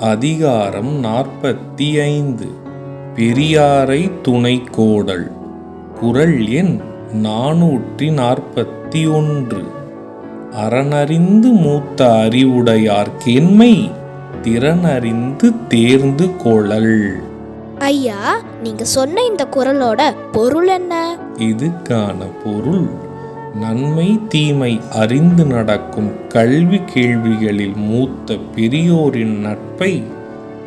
அதிகாரம் நாற்பத்தி ஐந்து பெரியாரை துணை கோடல் குரல் எண் நானூற்றி நாற்பத்தி ஒன்று அறனறிந்து மூத்த அறிவுடையார் கேண்மை திறனறிந்து தேர்ந்து கொளல். ஐயா நீங்க சொன்ன இந்த குரலோட பொருள் என்ன? இதுக்கான பொருள் நன்மை தீமை அறிந்து நடக்கும் கல்வி கேள்விகளில் மூத்த பெரியோரின் நட்பை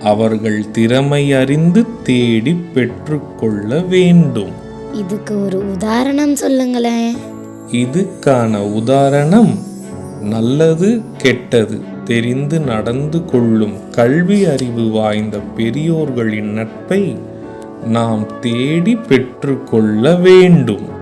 அவர்கள் திறமை அறிந்து தேடி பெற்றுக்கொள்ள வேண்டும். இதுக்கு ஒரு உதாரணம் சொல்லுங்களேன். இதுக்கான உதாரணம் நல்லது கெட்டது தெரிந்து நடந்து கொள்ளும் கல்வி அறிவு வாய்ந்த பெரியோர்களின் நட்பை நாம் தேடி பெற்றுக்கொள்ள வேண்டும்.